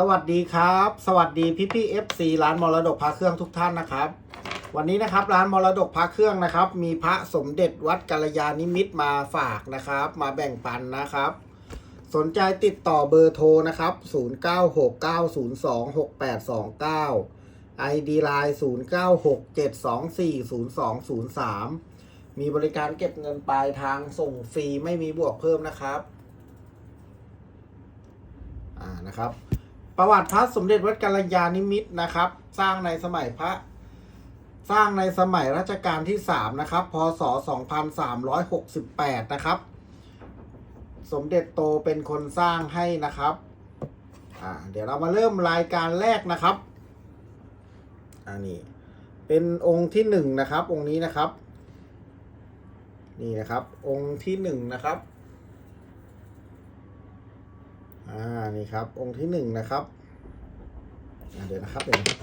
สวัสดีครับ สวัสดีพี่พี่เอฟซีร้านมรดกพระเครื่องทุกท่านนะครับ วันนี้นะครับร้านมรดกพระเครื่องนะครับ มีพระสมเด็จวัดกัลยาณิมิตมาฝากนะครับ มาแบ่งปันนะครับ สนใจติดต่อเบอร์โทรนะครับ 0969026829 ID Line 0967240203 มีบริการเก็บเงินปลายทางส่งฟรีไม่มีบวกเพิ่มนะครับ อ่านะครับ ประวัติพระสมเด็จวัดกัลยาณิมิตรนะครับ สร้างในสมัยพระ สร้างในสมัยรัชกาลที่สามนะครับ พศ 2368 นะครับ สมเด็จโตเป็นคนสร้างให้นะครับอ่าเดี๋ยวเรามาเริ่มรายการแรกนะครับอันนี้เป็นองค์ที่หนึ่งนะครับ องค์นี้นะครับ นี่นะครับ องค์ที่หนึ่งนะครับ อ่านี่ครับ องค์ที่หนึ่งนะครับเดี๋ยวนะครับเดี๋ยวนะครับ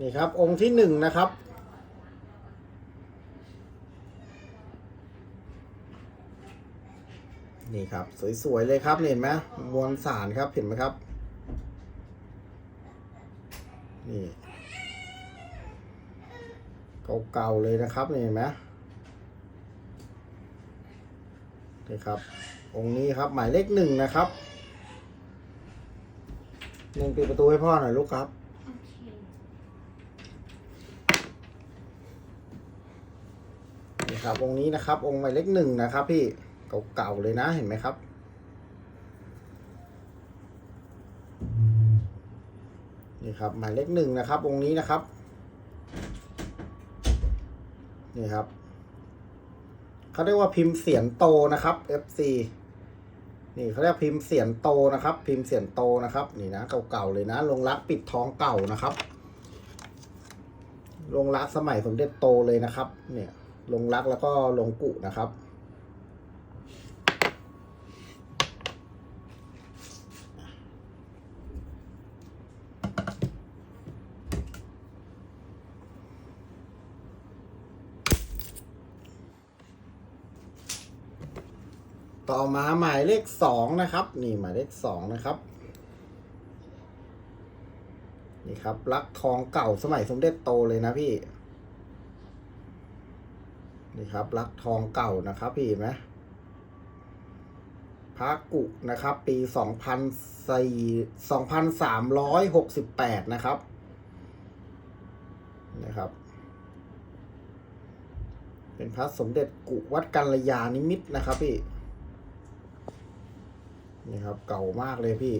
นี่ครับองค์ที่หนึ่งนะครับ นี่ครับ สวยๆเลยครับเห็นไหมมวลสารครับเห็นไหมครับ นี่เก่าๆเลยนะครับเห็นไหมนี่ครับ องค์นี้ครับหมายเลขหนึ่งนะครับหนึ่งปิดประตูให้พ่อหน่อยลูกครับนี่ครับองค์นี้นะครับ องค์หมายเลขหนึ่งนะครับพี่ เก่าๆเลยนะเห็นไหมครับ นี่ครับหมายเลขหนึ่งนะครับองค์นี้นะครับ นี่ครับเขาเรียกว่าพิมพ์เสียนโตนะครับ FC นี่เขาเรียกพิมพ์เสียนโตนะครับ พิมพ์เสียนโตนะครับ นี่นะเก่าๆเลยนะลงรักปิดทองเก่านะครับลงรักสมัยสมเด็จโตเลยนะครับ เนี่ยลงรักแล้วก็ลงกุนะครับ ต่อมาหมายเลขสองนะครับ นี่หมายเลขสองนะครับ นี่ครับรักทองเก่าสมัยสมเด็จโตเลยนะพี่ นี่ครับรักทองเก่านะครับพี่ไหมพระกุนะครับ ปีสองพันสี่สองพันสามร้อยหกสิบแปดนะครับ นะครับเป็นพระสมเด็จกุวัดกัลยาณิมิตรนะครับพี่ นี่ครับ เก่ามากเลยพี่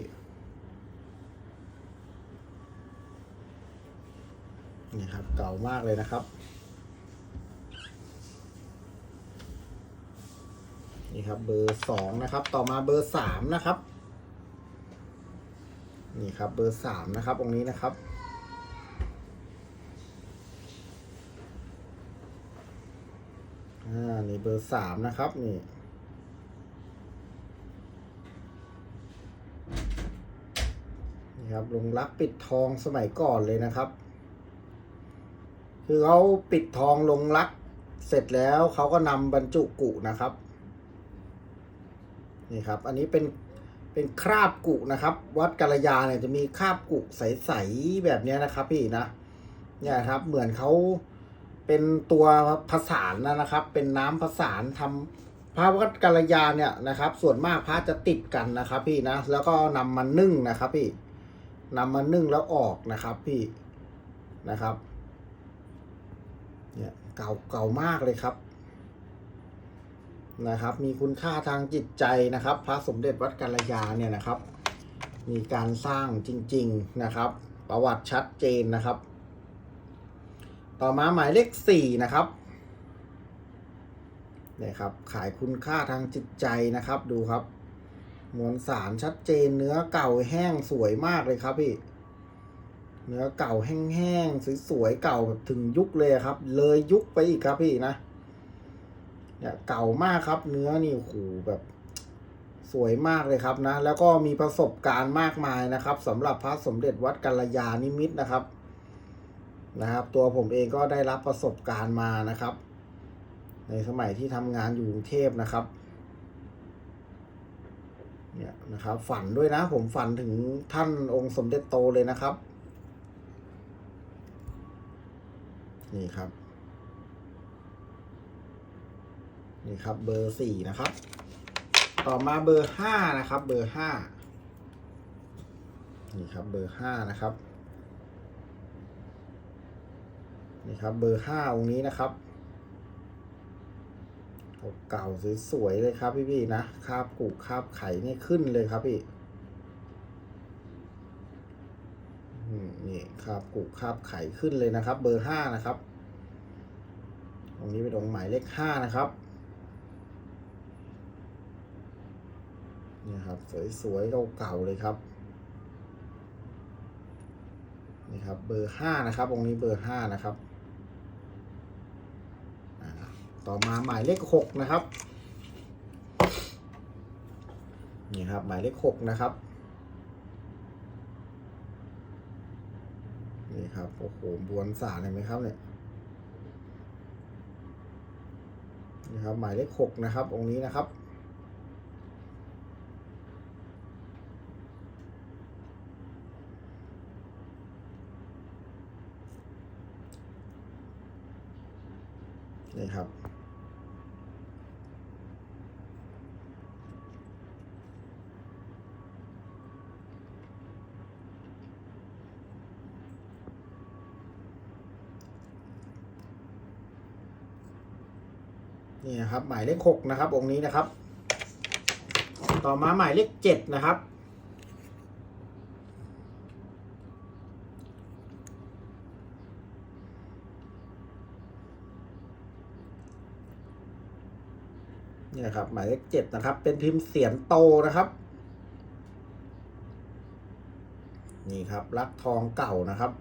นี่ครับ เก่ามากเลยนะครับ นี่ครับ เบอร์สองนะครับ ต่อมาเบอร์สามนะครับ นี่ครับ เบอร์สามนะครับองนี้นะครับอ่า นี่เบอร์สามนะครับ นี่ นี่ครับลงรักปิดทองสมัยก่อนเลยนะครับ คือเขาปิดทองลงรักเสร็จแล้วเขาก็นำบรรจุกุนะครับ นี่ครับ อันนี้เป็นเป็นคราบกุนะครับ วัดกัลยาเนี่ยจะมีคราบกุใสๆแบบนี้นะครับ พี่นะเนี่ยครับ เหมือนเขาเป็นตัวผสานนะครับ เป็นน้ำผสานทำพระวัดกัลยาเนี่ยนะครับ ส่วนมากพระจะติดกันนะครับ พี่นะแล้วก็นำมานึ่งนะครับ พี่ นำมานึ่งแล้วออกนะครับพี่นะครับเนี่ยเก่าเก่ามากเลยครับนะครับ มีคุณค่าทางจิตใจนะครับ พระสมเด็จวัดกัลยาเนี่ยนะครับ มีการสร้างจริง ๆนะครับ ประวัติชัดเจนนะครับ ต่อมาหมายเลขสี่นะครับเนี่ยครับ ขายคุณค่าทางจิตใจนะครับดูครับ มวลสารชัดเจนเนื้อเก่าแห้งสวยมากเลยครับพี่ เนื้อเก่าแห้งๆสวยๆเก่าแบบถึงยุคเลยครับ เลยยุคไปอีกครับพี่นะเนี่ยเก่ามากครับ เนื้อนี่โอ้โหแบบสวยมากเลยครับนะ แล้วก็มีประสบการณ์มากมายนะครับสำหรับพระสมเด็จวัดกัลยาณิมิตรนะครับ นะครับ ตัวผมเองก็ได้รับประสบการณ์มานะครับ ในสมัยที่ทำงานอยู่กรุงเทพนะครับ เนี่ยนะครับ ฝันด้วยนะ ผมฝันถึงท่านองค์สมเด็จโตเลยนะครับ นี่ครับ นี่ครับเบอร์สี่นะครับ ต่อมาเบอร์ห้านะครับ เบอร์ห้านี่ครับเบอร์ห้านะครับ นี่ครับเบอร์ห้าองค์นี้นะครับ เก่าสวยๆเลยครับพี่ๆนะคาบกุคาบไข่นี่ขึ้นเลยครับพี่นี่คาบกุคาบไข่ขึ้นเลยนะครับ เบอร์ห้านะครับองนี้เป็นองค์หมายเลขห้านะครับนี่ครับสวยๆเก่าๆเลยครับนี่ครับ เบอร์ห้านะครับองค์นี้เบอร์ห้านะครับ ต่อมาหมายเลขหกนะครับนี่ครับหมายเลขหกนะครับนี่ครับโอ้โหบวนสารเห็นไหมครับเนี่ยนี่ครับหมายเลขหกนะครับองค์นี้นะครับ นี่ครับ นี่นะครับ หมายเลขหกนะครับ องค์นี้นะครับ ต่อมาหมายเลขเจ็ดนะครับ นี่นะครับ หมายเลขเจ็ดนะครับ เป็นพิมพ์เสียนโตนะครับ นี่ครับรักทองเก่านะครับ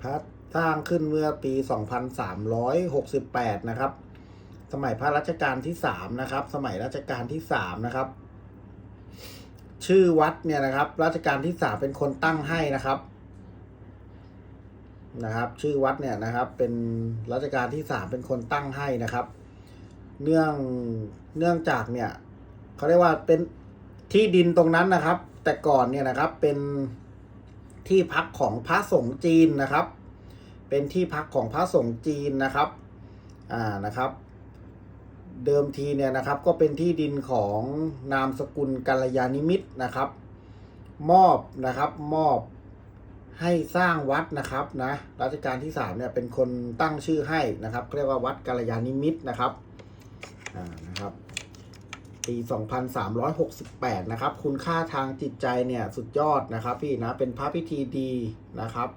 พระสร้างขึ้นเมื่อปี 2368 นะครับ สมัยพระรัชกาลที่ 3 นะครับ สมัยรัชกาลที่ 3 นะครับ ชื่อวัดเนี่ยนะครับรัชกาลที่3เป็นคนตั้งให้นะครับ นะครับ ชื่อวัดเนี่ยนะครับ เป็นรัชกาลที่3เป็นคนตั้งให้นะครับ เนื่องเนื่องจากเนี่ยเขาเรียกว่าเป็นที่ดินตรงนั้นนะครับ แต่ก่อนเนี่ยนะครับเป็นที่พักของพระสงฆ์จีนนะครับ เป็นที่พักของพระสงฆ์จีนนะครับ อ่านะครับ เดิมทีเนี่ยนะครับก็เป็นที่ดินของนามสกุลกัลยาณิมิตรนะครับ มอบนะครับมอบให้สร้างวัดนะครับนะรัชกาลที่สามเนี่ยเป็นคนตั้งชื่อให้นะครับเรียกว่าวัดกัลยาณิมิตรนะครับอ่านะครับปี 2368 นะครับ คุณค่าทางจิตใจเนี่ยสุดยอดนะครับพี่นะ เป็นพระพิธีดีนะครับ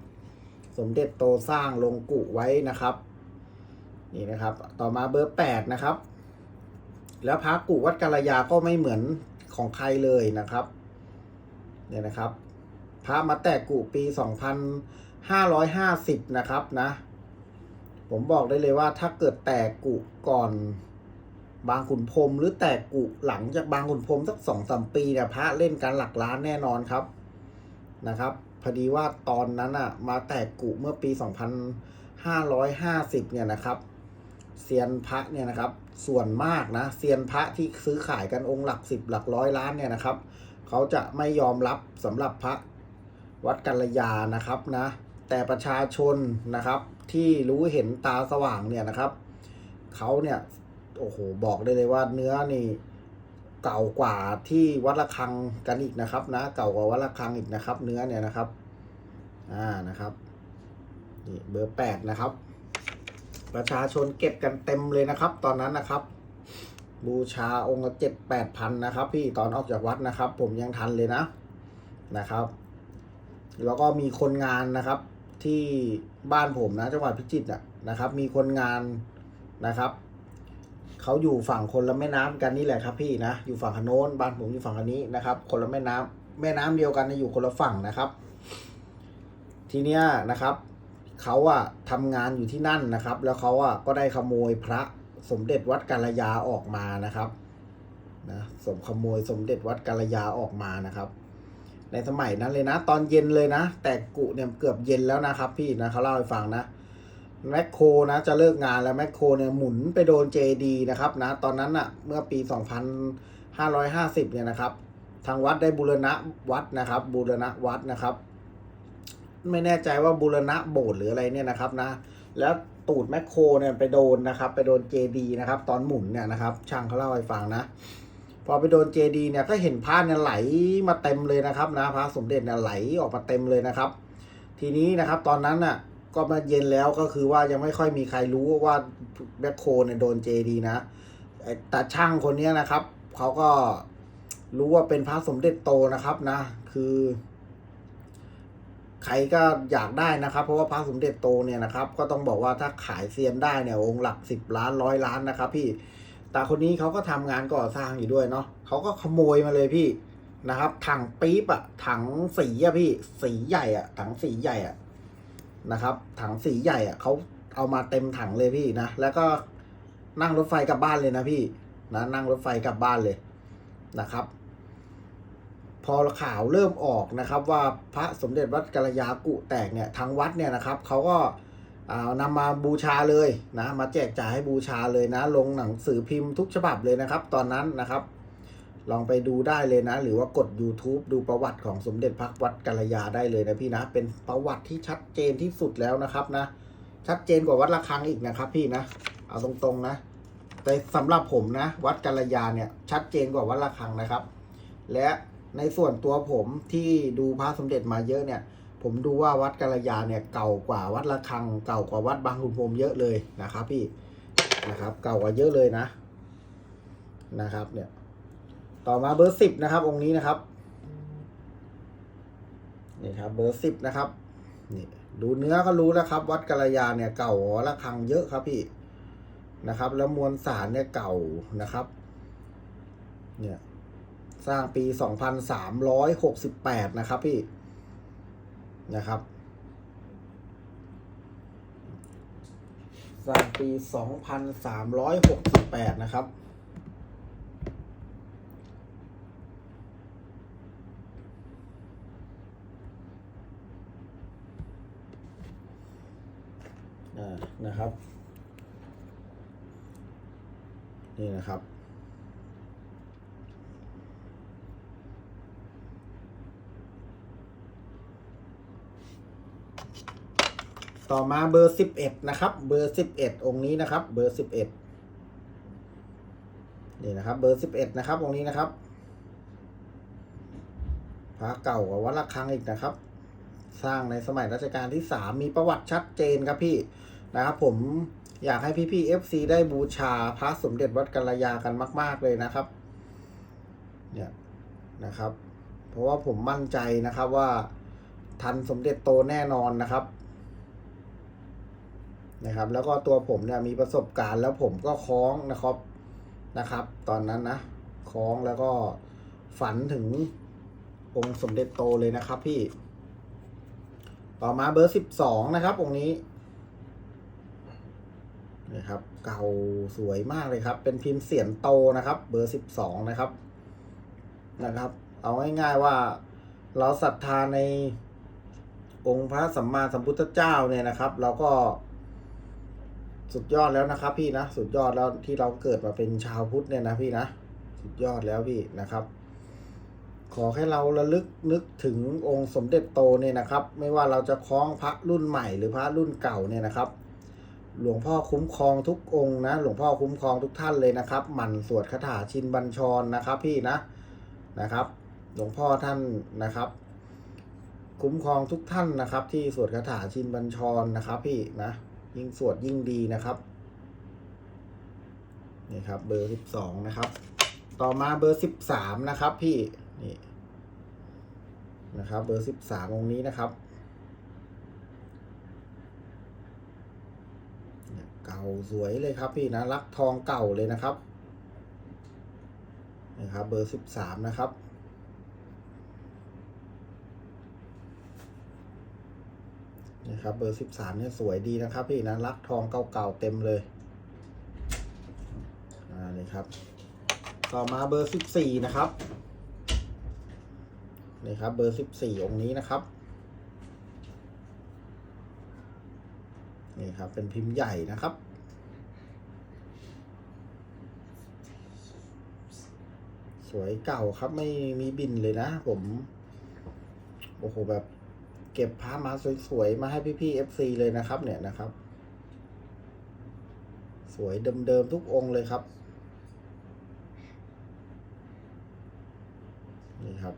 สมเด็จโตสร้างลงกุไว้นะครับ นี่นะครับ ต่อมาเบอร์ 8 นะครับ แล้วพระกุวัดกาลยาก็ไม่เหมือนของใครเลยนะครับ เนี่ยนะครับ พระมาแตกกุปี2550นะครับนะ ผมบอกได้เลยว่าถ้าเกิดแตกกุก่อนบางขุนพรมหรือแตกกุหลังจากบางขุนพรมสักสองสามปีเนี่ยพระเล่นกันหลักล้านแน่นอนครับนะครับพอดีว่าตอนนั้นอะมาแตกกุเมื่อปี 2550 เนี่ยนะครับเซียนพระเนี่ยนะครับ ส่วนมากนะเซียนพระที่ซื้อขายกันองค์หลักสิบหลักร้อยล้านเนี่ยนะครับ เขาจะไม่ยอมรับสำหรับพระวัดกัลยานะครับนะแต่ประชาชนนะครับที่รู้เห็นตาสว่างเนี่ยนะครับเขาเนี่ยโอ้โหบอกได้เลยว่าเนื้อนี่เก่ากว่าที่วัดระฆังกันอีกนะครับ นะ เก่ากว่าวัดระฆังอีกนะครับ เนื้อเนี่ยนะครับอ่านะครับนี่เบอร์แปดนะครับ ประชาชนเก็บกันเต็มเลยนะครับ ตอนนั้นนะครับ บูชาองค์ละเจ็ดแปดพันนะครับ พี่ตอนออกจากวัดนะครับ ผมยังทันเลยนะนะครับ แล้วก็มีคนงานนะครับ ที่บ้านผมนะจังหวัดพิจิตรน่ะนะครับ มีคนงานนะครับเขาอยู่ฝั่งคนละแม่น้ำกันนี่แหละครับ พี่นะอยู่ฝั่งขโน้นบ้านผมอยู่ฝั่งคันนี้นะครับ คนละแม่น้ำแม่น้ำเดียวกันนะอยู่คนละฝั่งนะครับ ทีเนี้ยนะครับ เขาอะทำงานอยู่ที่นั่นนะครับ แล้วเขาอะก็ได้ขโมยพระสมเด็จวัดกาลยาออกมานะครับนะสมขโมยสมเด็จวัดกาลยาออกมานะครับ ในสมัยนั้นเลยนะ ตอนเย็นเลยนะ แต่กุเนี่ยเกือบเย็นแล้วนะครับ พี่นะเขาเล่าให้ฟังนะแมคโครนะจะเลิกงานแล้วแมคโครเนี่ยหมุนไปโดนเจดีนะครับนะตอนนั้นอะเมื่อปี 2550 เนี่ยนะครับ ทางวัดได้บูรณะวัดนะครับ บูรณะวัดนะครับ ไม่แน่ใจว่าบูรณะโบสถ์หรืออะไรเนี่ยนะครับนะ แล้วตูดแมคโครเนี่ยไปโดนนะครับ ไปโดนเจดีนะครับ ตอนหมุนเนี่ยนะครับ ช่างเขาเล่าให้ฟังนะ พอไปโดนเจดีเนี่ยก็เห็นพระเนี่ยไหลมาเต็มเลยนะครับนะพระสมเด็จเนี่ยไหลออกมาเต็มเลยนะครับ ทีนี้นะครับตอนนั้นน่ะก็มาเย็นแล้วก็คือว่ายังไม่ค่อยมีใครรู้ว่าแมคโครเนี่ยโดนเจดีนะแต่ช่างคนนี้นะครับเขาก็รู้ว่าเป็นพระสมเด็จโตนะครับนะ คือ ใครก็อยากได้นะครับ เพราะว่าพระสมเด็จโตเนี่ยนะครับก็ต้องบอกว่าถ้าขายเซียนได้เนี่ยองค์หลักสิบล้านร้อยล้านนะครับพี่แตาคนนี้เขาก็ทำงานก่อสร้างอยู่ด้วยเนาะเขาก็ขโมยมาเลยพี่นะครับ ถังปี๊บอะถังสีอะพี่สีใหญ่อะถังสีใหญ่อะนะครับ ถังสีใหญ่อะเขาเอามาเต็มถังเลยพี่นะแล้วก็นั่งรถไฟกลับบ้านเลยนะพี่นะนั่งรถไฟกลับบ้านเลยนะครับ พอข่าวเริ่มออกนะครับ ว่าพระสมเด็จวัดกัลยากุแตกเนี่ยทางวัดเนี่ยนะครับเขาก็อ่านำมาบูชาเลยนะมาแจกจ่ายให้บูชาเลยนะ ลงหนังสือพิมพ์ทุกฉบับเลยนะครับ ตอนนั้นนะครับ ลองไปดูได้เลยนะ หรือว่ากด YouTube ดูประวัติของสมเด็จพระวัดกัลยาได้เลยนะพี่นะ เป็นประวัติที่ชัดเจนที่สุดแล้วนะครับนะ ชัดเจนกว่าวัดระฆังอีกนะครับ พี่นะ เอาตรงๆนะ แต่สำหรับผมนะ วัดกัลยาเนี่ยชัดเจนกว่าวัดระฆังนะครับ และ ในส่วนตัวผมที่ดูพระสมเด็จมาเยอะเนี่ย ผมดูว่าวัดกัลยาเนี่ยเก่ากว่าวัดระฆัง เก่ากว่าวัดบางขุนพรหมเยอะเลยนะครับ พี่นะครับ เก่ากว่าเยอะเลยนะ นะครับ เนี่ย ต่อมาเบอร์สิบนะครับ องค์นี้นะครับนี่ครับ เบอร์สิบนะครับนี่ดูเนื้อก็รู้แล้วครับ วัดกัลยาเนี่ยเก่าระฆังเยอะครับพี่นะครับ แล้วมวลสารเนี่ยเก่านะครับ เนี่ย สร้างปี 2368 นะครับพี่นะครับ สร้างปี 2368 นะครับอ่านะครับ นี่นะครับ ต่อมาเบอร์สิบเอ็ดนะครับ เบอร์สิบเอ็ดองนี้นะครับ เบอร์สิบเอ็ดนี่นะครับ เบอร์สิบเอ็ดนะครับองนี้นะครับพระเก่ากว่าวัดระฆังอีกนะครับ สร้างในสมัยรัชกาลที่สามมีประวัติชัดเจนครับพี่นะครับ ผมอยากให้พี่พี่เอฟซีได้บูชาพระสมเด็จวัดกัลยากันมาก ๆเลยนะครับ เนี่ยนะครับ เพราะว่าผมมั่นใจนะครับว่าทันสมเด็จโตแน่นอนนะครับ นะครับ แล้วก็ตัวผมเนี่ยมีประสบการณ์แล้วผมก็คล้องนะครับนะครับ ตอนนั้นนะคล้องแล้วก็ฝันถึงองค์สมเด็จโตเลยนะครับพี่ ต่อมาเบอร์สิบสองนะครับองค์นี้นะครับ เก่าสวยมากเลยครับ เป็นพิมพ์เสียนโตนะครับ เบอร์สิบสองนะครับนะครับ เอาง่ายๆว่าเราศรัทธาในองค์พระสัมมาสัมพุทธเจ้าเนี่ยนะครับ เราก็ สุดยอดแล้วนะครับ พี่นะสุดยอดแล้วที่เราเกิดมาเป็นชาวพุทธเนี่ยนะพี่นะสุดยอดแล้วพี่นะครับ ขอให้เราระลึกนึกถึงองค์สมเด็จโตเนี่ยนะครับ ไม่ว่าเราจะคล้องพระรุ่นใหม่หรือพระรุ่นเก่าเนี่ยนะครับ หลวงพ่อคุ้มครองทุกองค์นะ หลวงพ่อคุ้มครองทุกท่านเลยนะครับ หมั่นสวดคาถาชินบัญชรนะครับ พี่นะนะครับ หลวงพ่อท่านนะครับคุ้มครองทุกท่านนะครับ ที่สวดคาถาชินบัญชรนะครับ พี่นะ ยิ่งสวดยิ่งดีนะครับนี่ครับ เบอร์สิบสองนะครับ ต่อมาเบอร์สิบสามนะครับ พี่นี่นะครับ เบอร์สิบสามองนี้นะครับเนี่ยเก่าสวยเลยครับพี่นะรักทองเก่าเลยนะครับนะครับ เบอร์สิบสามนะครับ นะครับ เบอร์สิบสามเนี่ยสวยดีนะครับ พี่นะลักทองเก่าๆเต็มเลย อ่านี่ครับ ต่อมาเบอร์สิบสี่นะครับนี่ครับ เบอร์สิบสี่องค์นี้นะครับนี่ครับเป็นพิมพ์ใหญ่นะครับ สวยเก่าครับไม่มีบินเลยนะ ผม โอ้โหแบบ เก็บพามาสวยๆมาให้พี่ๆ FC เลยนะครับเนี่ยนะครับ สวยเดิมๆทุกองค์เลยครับ นี่ครับ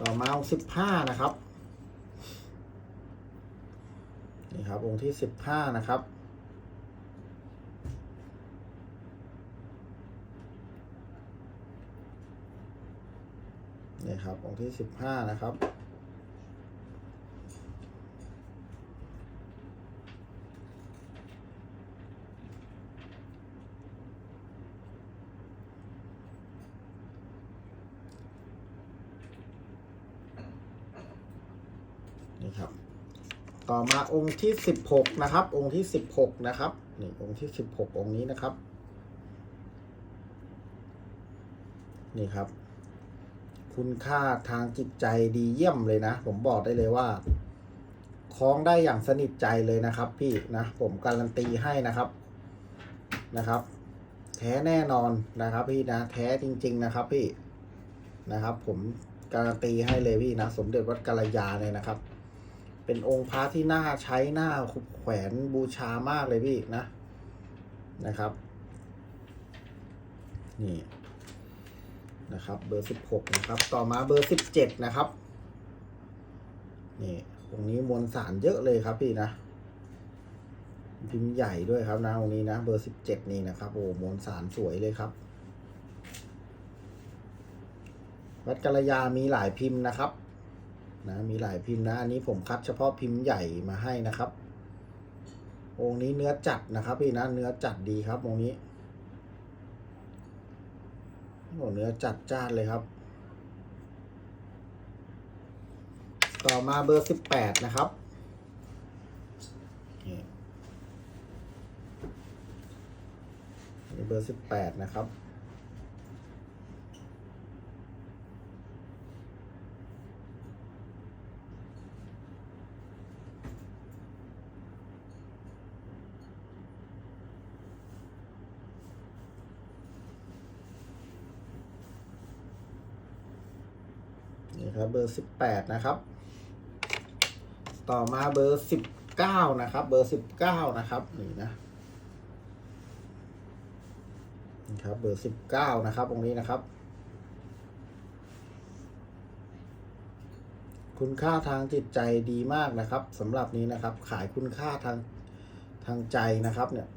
ต่อมาองค์สิบห้านะครับ นี่ครับองค์ที่สิบห้านะครับ นี่ครับองค์ที่สิบห้านะครับ นี่ครับ ต่อมาองค์ที่สิบหกนะครับ องค์ที่สิบหกนะครับนี่องค์ที่สิบหกองค์นี้นะครับ นี่ครับ คุณค่าทางจิตใจดีเยี่ยมเลยนะ ผมบอกได้เลยว่าคล้องได้อย่างสนิทใจเลยนะครับ พี่นะผมการันตีให้นะครับนะครับ แท้แน่นอนนะครับ พี่นะแท้จริง ๆ นะครับ พี่นะครับ ผมการันตีให้เลยพี่นะสมเด็จวัดกาลยาเนี่ยนะครับ เป็นองค์พระที่น่าใช้หน่าแขวนบูชามากเลยพี่นะนะครับ นี่ นะครับ เบอร์สิบหกนะครับ ต่อมาเบอร์สิบเจ็ดนะครับ นี่องนี้มวลสารเยอะเลยครับพี่นะ พิมพ์ใหญ่ด้วยครับนะองนี้นะ เบอร์สิบเจ็ดนี่นะครับ โอ้มวลสารสวยเลยครับ วัดกัลยามีหลายพิมพ์นะครับ นะ มีหลายพิมพ์นะ อันนี้ผมคัดเฉพาะพิมพ์ใหญ่มาให้นะครับองค์นี้เนื้อจัดนะครับพี่นะ เนื้อจัดดีครับองค์นี้ หัวเนื้อจัดจ้านเลยครับ ต่อมาเบอร์สิบแปดนะครับนี่นี่เบอร์สิบแปดนะครับ นี่ครับเบอร์สิบแปดนะครับ ต่อมาเบอร์สิบเก้านะครับ เบอร์สิบเก้านะครับนี่นะนี่ครับ เบอร์สิบเก้านะครับ ตรงนี้นะครับ คุณค่าทางจิตใจดีมากนะครับสำหรับนี้นะครับ ขายคุณค่าทางทางใจนะครับเนี่ย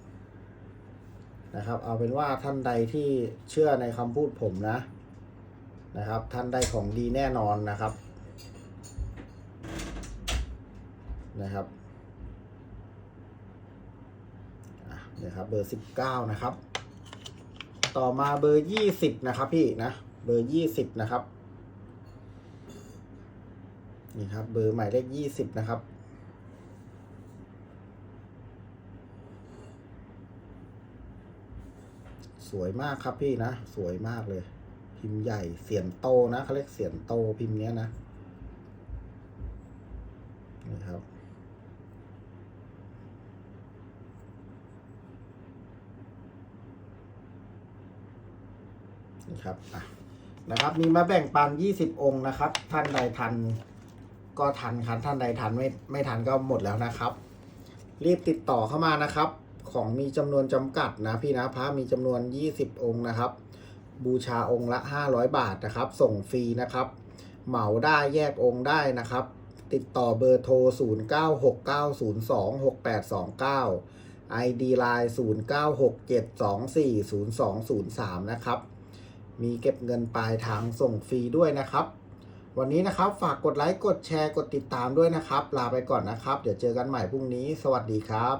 นะครับ เอาเป็นว่าท่านใดที่เชื่อในคำพูดผมนะ นะครับ ท่านได้ของดีแน่นอนนะครับนะครับเนี่ยครับเบอร์สิบเก้านะครับ ต่อมาเบอร์ยี่สิบนะครับพี่นะเบอร์ยี่สิบนะครับนี่ครับเบอร์หมายเลขยี่สิบนะครับสวยมากครับพี่นะ สวยมากเลย พิมพ์ใหญ่เสียนโตนะเขาเรียกเสียนโตพิมพ์เนี้ยนะนี่ครับนี่ครับอะนะครับ มีมาแบ่งปัน20องค์นะครับ ท่านใดทันก็ทันครับท่านใดทันไม่ไม่ทันก็หมดแล้วนะครับ รีบติดต่อเข้ามานะครับ ของมีจำนวนจำกัดนะพี่นะพระมีจำนวน20องค์นะครับ บูชาองค์ละ 500 บาทนะครับ ส่งฟรีนะครับ เหมาได้แยกองค์ได้นะครับ ติดต่อเบอร์โทร 0969026829 ID Line 0967240203 นะครับ มีเก็บเงินปลายทางส่งฟรีด้วยนะครับ วันนี้นะครับฝากกดไลค์ กดแชร์ กดติดตามด้วยนะครับ ลาไปก่อนนะครับ เดี๋ยวเจอกันใหม่พรุ่งนี้ สวัสดีครับ